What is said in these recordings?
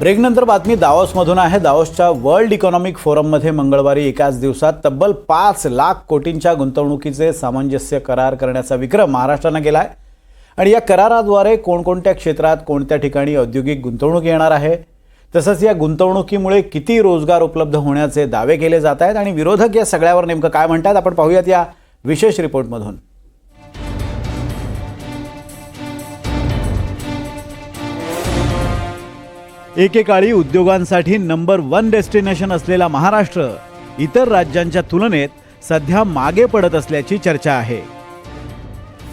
ब्रेकनंतर बातमी दाओसमधून आहे. दाओसच्या world economic फोरममध्ये मंगळवारी एकाच दिवसात तब्बल पाच लाख कोटींच्या गुंतवणुकीचे सामंजस्य करार करण्याचा विक्रम महाराष्ट्रानं केला आहे आणि या कराराद्वारे कोणकोणत्या क्षेत्रात कोणत्या ठिकाणी औद्योगिक गुंतवणूक येणार आहे? तसंच या गुंतवणुकीमुळे किती रोजगार उपलब्ध होण्याचे दावे केले जात आहेत? आणि विरोधक या सगळ्यावर नेमकं काय म्हणतात आपण पाहूयात या विशेष रिपोर्टमधून. एकेकाळी उद्योगांसाठी नंबर वन डेस्टिनेशन असलेला महाराष्ट्र इतर राज्यांच्या तुलनेत सध्या मागे पडत असल्याची चर्चा आहे.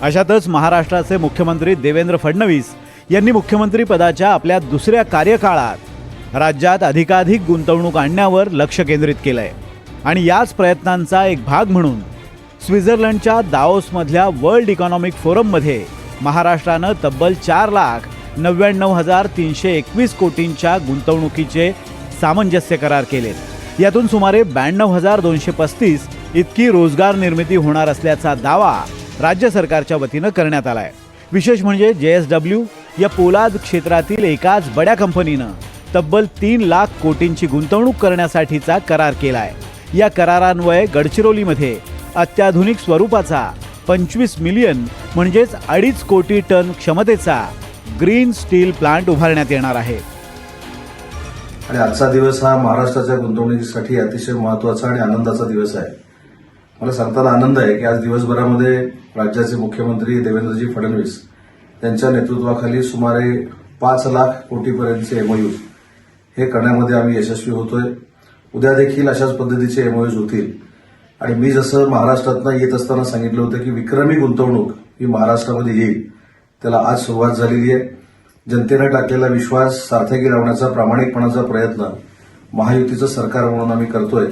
अशातच महाराष्ट्राचे मुख्यमंत्री देवेंद्र फडणवीस यांनी मुख्यमंत्री पदाच्या आपल्या दुसऱ्या कार्यकाळात राज्यात अधिकाधिक गुंतवणूक आणण्यावर लक्ष केंद्रित केलंय. आणि याच प्रयत्नांचा एक भाग म्हणून स्वित्झर्लंडच्या दाओसमधल्या वर्ल्ड इकॉनॉमिक फोरममध्ये महाराष्ट्रानं तब्बल चार लाख नव्याण्णव हजार तीनशे एकवीस कोटींच्या गुंतवणुकीचे सामंजस्य करार केलेत यातून सुमारे ब्याण्णव हजार दोनशे पस्तीस इतकी रोजगार निर्मिती होणार असल्याचा दावा राज्य सरकारच्या वतीनं करण्यात आलाय. विशेष म्हणजे जे एस डब्ल्यू या पोलाद क्षेत्रातील एकाच बड्या कंपनीनं तब्बल तीन लाख कोटींची गुंतवणूक करण्यासाठीचा करार केलाय. या करारान्वये गडचिरोलीमध्ये अत्याधुनिक स्वरूपाचा पंचवीस मिलियन म्हणजेच अडीच कोटी टन क्षमतेचा ग्रीन स्टील प्लांट उभारण्यात येणार आहे. आणि आजचा दिवस हा महाराष्ट्राच्या गुंतवणुकीसाठी अतिशय महत्त्वाचा आणि आनंदाचा दिवस आहे. मला सांगताना आनंद आहे की आज दिवसभरामध्ये राज्याचे मुख्यमंत्री देवेंद्रजी फडणवीस यांच्या नेतृत्वाखाली सुमारे पाच लाख कोटीपर्यंतचे एमओयू हे करण्यामध्ये आम्ही यशस्वी होतोय. उद्या देखील अशाच पद्धतीचे एमओयूज होतील. आणि मी जसं महाराष्ट्रातनं येत असताना सांगितलं होतं की विक्रमी गुंतवणूक ही महाराष्ट्रामध्ये येईल त्याला आज सुरुवात झालेली आहे. जनतेनं टाकलेला विश्वास सार्थकी लावण्याचा प्रामाणिकपणाचा प्रयत्न महायुतीचं सरकार म्हणून आम्ही करतोय.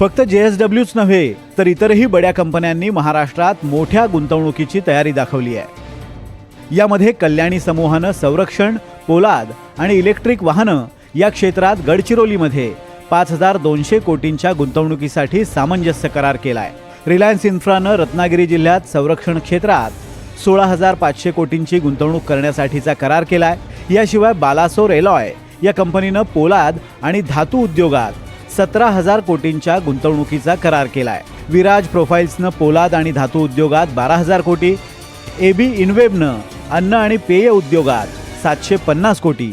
फक्त जे एस नव्हे तर इतरही बड्या कंपन्यांनी महाराष्ट्रात मोठ्या गुंतवणुकीची तयारी दाखवली आहे. यामध्ये कल्याणी समूहानं संरक्षण पोलाद आणि इलेक्ट्रिक वाहनं या क्षेत्रात गडचिरोलीमध्ये पाच हजार दोनशे कोटींच्या गुंतवणुकीसाठी सामंजस्य करार केलाय. रिलायन्स इन्फ्रानं रत्नागिरी जिल्ह्यात संरक्षण क्षेत्रात सोळा हजार पाचशे कोटींची गुंतवणूक करण्यासाठीचा करार केलाय. याशिवाय बालासोर एलॉय या कंपनीनं पोलाद आणि धातू उद्योगात सतरा हजार कोटींच्या गुंतवणुकीचा करार केलाय. विराज प्रोफाईल्सनं पोलाद आणि धातू उद्योगात बारा हजार कोटी एबी इनवेबनं अन्न आणि पेय उद्योगात सातशे पन्नास कोटी.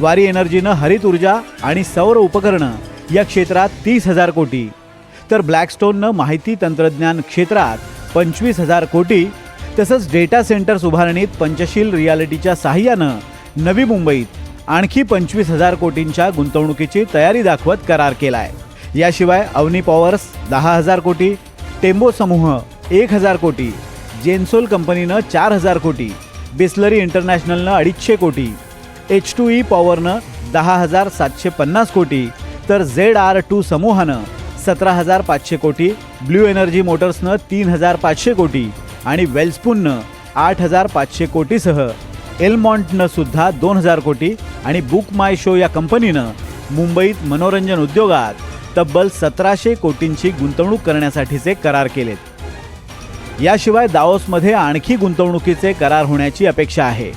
वारी एनर्जीनं हरित ऊर्जा आणि सौर उपकरणं या क्षेत्रात तीस हजार कोटी. तर ब्लॅकस्टोननं माहिती तंत्रज्ञान क्षेत्रात पंचवीस हजार कोटी तसंच डेटा सेंटर्स उभारणीत पंचशील रियालिटीच्या सहाय्यानं नवी मुंबईत आणखी पंचवीस हजार कोटींच्या गुंतवणुकीची तयारी दाखवत करार केला आहे याशिवाय अवनी पॉवर्स दहा हजार कोटी टेम्बो समूह एक हजार कोटी जेन्सोल कंपनीनं चार हजार कोटी बिस्लरी इंटरनॅशनलनं अडीचशे कोटी एच टू ई पॉवरनं दहा हजार सातशे पन्नास कोटी तर झेड आर टू समूहानं सतरा हजार पाचशे कोटी ब्ल्यू एनर्जी मोटर्सनं तीन हजार पाचशे कोटी आणि वेल्स्पूननं आठ हजार पाचशे कोटीसह एलमॉन्टनं सुद्धा दोन हजार कोटी आणि बुक माय शो या कंपनीनं मुंबईत मनोरंजन उद्योगात तब्बल सतराशे कोटींची गुंतवणूक करण्यासाठीचे करार केलेत. याशिवाय दाओसमध्ये आणखी गुंतवणुकीचे करार होण्याची अपेक्षा आहे.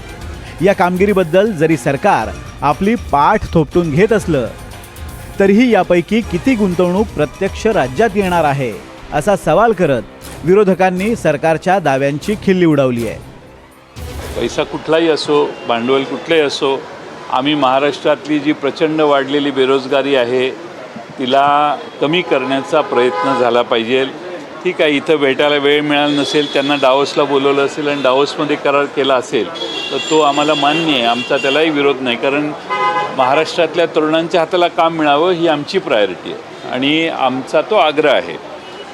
या कामगिरीबद्दल जरी सरकार आपली पाठ थोपटून घेत असलं तरीही यापैकी किती गुंतवणूक प्रत्यक्ष राज्यात येणार आहे असा सवाल करत विरोधकांनी सरकारच्या दाव्यांची खिल्ली उडवली आहे. पैसा कुठलाही असो भांडवल कुठलंही असो आम्ही महाराष्ट्रातली जी प्रचंड वाढलेली बेरोजगारी आहे तिला कमी करण्याचा प्रयत्न झाला पाहिजे. ठीक आहे इथं भेटायला वेळ मिळाला नसेल त्यांना डावसला बोलवलं असेल आणि डावसमध्ये करार केला असेल तर तो आम्हाला मान्य आहे. आमचा त्यालाही विरोध नाही कारण महाराष्ट्रातल्या तरुणांच्या हाताला काम मिळावं ही आमची प्रायोरिटी आहे. आणि आमचा तो आग्रह आहे.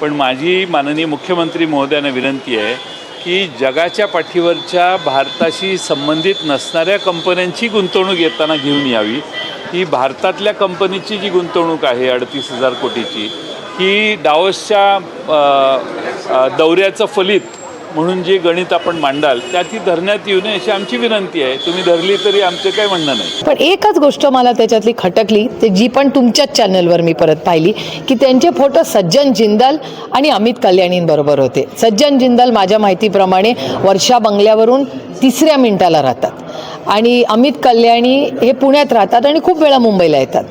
पण माझी माननीय मुख्यमंत्री महोदयांना विनंती आहे की जगाच्या पाठीवरच्या भारताशी संबंधित नसणाऱ्या कंपन्यांची गुंतवणूक येताना घेऊन यावी. ही भारतातल्या कंपनीची जी गुंतवणूक आहे अडतीस हजार कोटीची ही डावसच्या दौऱ्याचं फलित म्हणून जे गणित आपण मांडाल त्याची धरण्यात येऊ नये अशी आमची विनंती आहे. तुम्ही धरली तरी आमचं काही म्हणणं नाही. पण एकच गोष्ट मला त्याच्यातली खटकली ते जी पण तुमच्याच चॅनलवर मी परत पाहिली की त्यांचे फोटो सज्जन जिंदाल आणि अमित कल्याणींबरोबर होते. सज्जन जिंदाल माझ्या माहितीप्रमाणे वर्षा बंगल्यावरून तिसऱ्या मिनिटाला राहतात. आणि अमित कल्याणी हे पुण्यात राहतात आणि खूप वेळा मुंबईला येतात.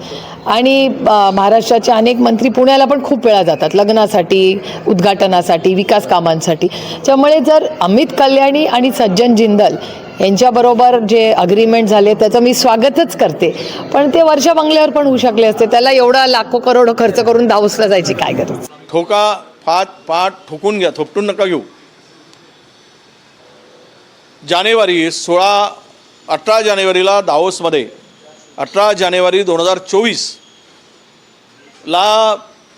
आणि महाराष्ट्राचे अनेक मंत्री पुण्याला पण खूप वेळा जातात लग्नासाठी उद्घाटनासाठी विकास कामांसाठी. त्यामुळे जर अमित कल्याणी आणि सज्जन जिंदल यांच्याबरोबर जे अग्रीमेंट झाले त्याचं मी स्वागतच करते. पण ते वर्षा बंगल्यावर पण होऊ शकले असते. त्याला एवढा लाखो करोड खर्च करून दावसला जायची काय गरज? ठोका फाट पाट ठोकून घ्या थोपटून नका घेऊ. जानेवारी सोळा अठरा जानेवारीला दावोसमध्ये अठरा जानेवारी दोन हजार चोवीसला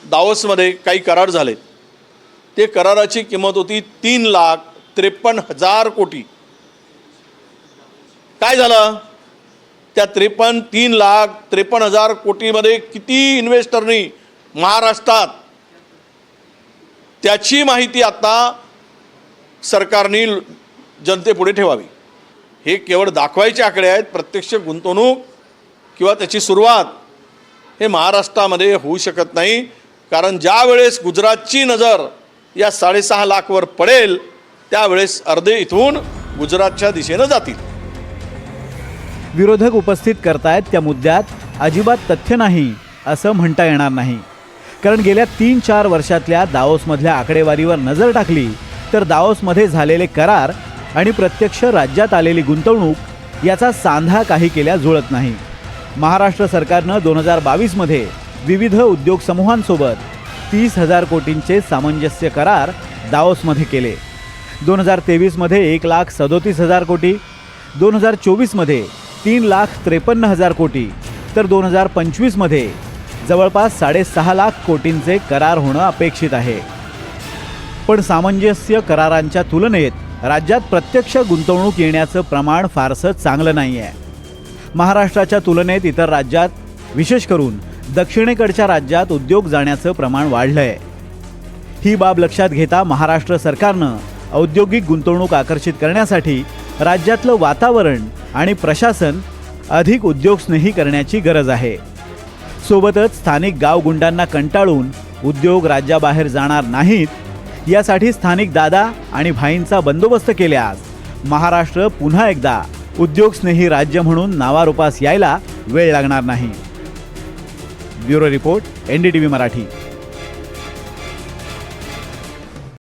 दावसमध्ये काही करार झाले. ते कराराची किंमत होती तीन लाख त्रेपन्न हजार कोटी. काय झालं? त्या त्रेपन्न तीन लाख त्रेपन्न हजार कोटीमध्ये किती इन्व्हेस्टरनी महाराष्ट्रात त्याची माहिती आता सरकारने जनतेपुढे ठेवावी. हे केवळ दाखवायचे आकडे आहेत. प्रत्यक्ष गुंतवणूक किंवा त्याची सुरुवात हे महाराष्ट्रामध्ये होऊ शकत नाही. कारण ज्यावेळेस गुजरातची नजर या साडेसहा लाखवर पडेल त्यावेळेस अर्धे इथून गुजरातच्या दिशेनं जातील. विरोधक उपस्थित करतायत त्या मुद्द्यात अजिबात तथ्य नाही असं म्हणता येणार नाही. कारण गेल्या तीन चार वर्षातल्या दाओसमधल्या आकडेवारीवर नजर टाकली तर दाओसमध्ये झालेले करार आणि प्रत्यक्ष राज्यात आलेली गुंतवणूक याचा सांधा काही केल्या जुळत नाही. महाराष्ट्र सरकारनं दोन हजार बावीसमध्ये विविध उद्योग समूहांसोबत तीस हजार कोटींचे सामंजस्य करार दाओसमध्ये केले. दोन हजार तेवीसमध्ये एक लाख सदोतीस हजार कोटी दोन हजार चोवीसमध्ये तीन लाख त्रेपन्न हजार कोटी तर दोन हजार पंचवीसमध्ये जवळपास साडेसहा लाख कोटींचे करार होणं अपेक्षित आहे. पण सामंजस्य करारांच्या तुलनेत राज्यात प्रत्यक्ष गुंतवणूक येण्याचं प्रमाण फारसं चांगलं नाही आहे महाराष्ट्राच्या तुलनेत इतर राज्यात विशेष करून दक्षिणेकडच्या राज्यात उद्योग जाण्याचं प्रमाण वाढलं आहे ही बाब लक्षात घेता महाराष्ट्र सरकारनं औद्योगिक गुंतवणूक आकर्षित करण्यासाठी राज्यातलं वातावरण आणि प्रशासन अधिक उद्योगस्नेही करण्याची गरज आहे. सोबतच स्थानिक गावगुंडांना कंटाळून उद्योग राज्याबाहेर जाणार नाहीत यासाठी स्थानिक दादा आणि भाईंचा बंदोबस्त केल्यास महाराष्ट्र पुन्हा एकदा उद्योगस्नेही राज्य म्हणून नावारूपास यायला वेळ लागणार नाही. Bureau report N D T V Marathi.